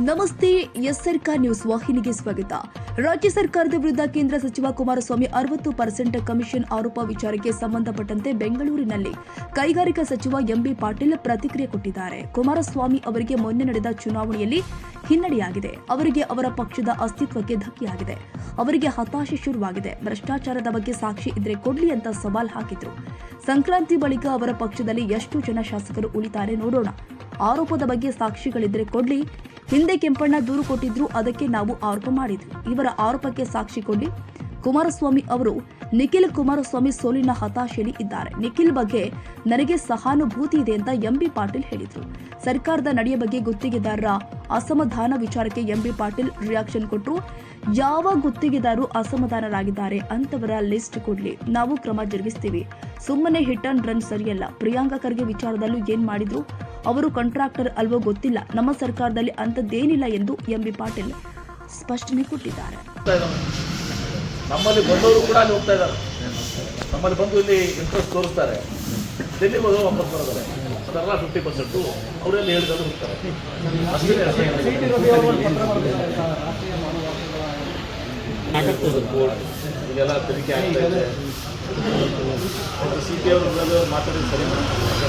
ನಮಸ್ತೆ ಎಸ್ಆರ್ಕ ನ್ಯೂಸ್ ವಾಹಿನಿಗೆ ಸ್ವಾಗತ. ರಾಜ್ಯ ಸರ್ಕಾರದ ವಿರುದ್ಧ ಕೇಂದ್ರ ಸಚಿವ ಕುಮಾರಸ್ವಾಮಿ ಅರವತ್ತು ಪರ್ಸೆಂಟ್ ಕಮಿಷನ್ ಆರೋಪ ವಿಚಾರಕ್ಕೆ ಸಂಬಂಧಪಟ್ಟಂತೆ ಬೆಂಗಳೂರಿನಲ್ಲಿ ಕೈಗಾರಿಕಾ ಸಚಿವ ಎಂಬಿ ಪಾಟೀಲ್ ಪ್ರತಿಕ್ರಿಯೆ ಕೊಟ್ಟಿದ್ದಾರೆ. ಕುಮಾರಸ್ವಾಮಿ ಅವರಿಗೆ ಮೊನ್ನೆ ನಡೆದ ಚುನಾವಣೆಯಲ್ಲಿ ಹಿನ್ನಡೆಯಾಗಿದೆ. ಅವರಿಗೆ ಅವರ ಪಕ್ಷದ ಅಸ್ತಿತ್ವಕ್ಕೆ ಧಕ್ಕೆಯಾಗಿದೆ. ಅವರಿಗೆ ಹತಾಶೆ ಶುರುವಾಗಿದೆ. ಭ್ರಷ್ಟಾಚಾರದ ಬಗ್ಗೆ ಸಾಕ್ಷಿ ಇದ್ರೆ ಕೊಡ್ಲಿ ಅಂತ ಸವಾಲ್ ಹಾಕಿದ್ರು. ಸಂಕ್ರಾಂತಿ ಬಳಿಕ ಅವರ ಪಕ್ಷದಲ್ಲಿ ಎಷ್ಟು ಜನ ಶಾಸಕರು ಉಳಿತಾರೆ ನೋಡೋಣ. ಆರೋಪದ ಬಗ್ಗೆ ಸಾಕ್ಷಿಗಳಿದ್ರೆ ಕೊಡ್ಲಿ ಹಿಂದೆ ಕೆಂಪಣ್ಣ ದೂರು ಕೊಟ್ಟಿದ್ರು, ಅದಕ್ಕೆ ನಾವು ಆರೋಪ ಮಾಡಿದ್ವಿ. ಇವರ ಆರೋಪಕ್ಕೆ ಸಾಕ್ಷಿ ಕೊಡಿ ಕುಮಾರಸ್ವಾಮಿ ಅವರು ನಿಖಿಲ್ ಕುಮಾರಸ್ವಾಮಿ ಸೋಲಿನ ಹತಾಶೆಯಲ್ಲಿ ಇದ್ದಾರೆ. ನಿಖಿಲ್ ಬಗ್ಗೆ ನನಗೆ ಸಹಾನುಭೂತಿ ಇದೆ ಅಂತ ಎಂಬಿ ಪಾಟೀಲ್ ಹೇಳಿದ್ರು. ಸರ್ಕಾರದ ನಡೆಯ ಬಗ್ಗೆ ಗುತ್ತಿಗೆದಾರರ ಅಸಮಾಧಾನ ವಿಚಾರಕ್ಕೆ ಎಂಬಿ ಪಾಟೀಲ್ ರಿಯಾಕ್ಷನ್ ಕೊಟ್ಟರು ಯಾವ ಗುತ್ತಿಗೆದಾರರು ಅಸಮಾಧಾನರಾಗಿದ್ದಾರೆ ಅಂತವರ ಲಿಸ್ಟ್ ಕೊಡ್ಲಿ ನಾವು ಕ್ರಮ ಜರುಗಿಸ್ತೀವಿ. ಸುಮ್ಮನೆ ಹಿಟ್ ಅಂಡ್ ರನ್ ಸರಿಯಲ್ಲ. ಪ್ರಿಯಾಂಕಾ ಖರ್ಗೆ ವಿಚಾರದಲ್ಲೂ ಏನ್ ಮಾಡಿದ್ರು? ಅವರು ಕಾಂಟ್ರಾಕ್ಟರ್ ಅಲ್ವೋ ಗೊತ್ತಿಲ್ಲ. ನಮ್ಮ ಸರ್ಕಾರದಲ್ಲಿ ಅಂಥದ್ದೇನಿಲ್ಲ ಎಂದು ಎಂಬಿ ಪಾಟೀಲ್ ಸ್ಪಷ್ಟನೆ ಕೊಟ್ಟಿದ್ದಾರೆ. ನಮ್ಮಲ್ಲಿ ಬಂದವರು ಕೂಡ ಅಲ್ಲಿ ಹೋಗ್ತಾ ಇದ್ದಾರೆ. ನಮ್ಮಲ್ಲಿ ಬಂದು ಇಲ್ಲಿ ಇಂಟ್ರೆಸ್ಟ್ ತೋರಿಸ್ತಾರೆ. ಡೆಲ್ಲಿ ಹೋದ್ರೆ ವಾಪಸ್ ಬರೋದಾರೆ ಅದೆಲ್ಲ ಫಿಫ್ಟಿ ಪರ್ಸೆಂಟು ಅವರೆಲ್ಲ ಹೇಳಿದ್ರು ಹೋಗ್ತಾರೆ. ಇದೆಲ್ಲ ತನಿಖೆ ಆಗ್ತಾ ಇದೆ. ಸಿ ಪಿ ಅವ್ರ ಮಾತಾಡಿದ ಸರಿ ಮಾಡ್ತಾರೆ.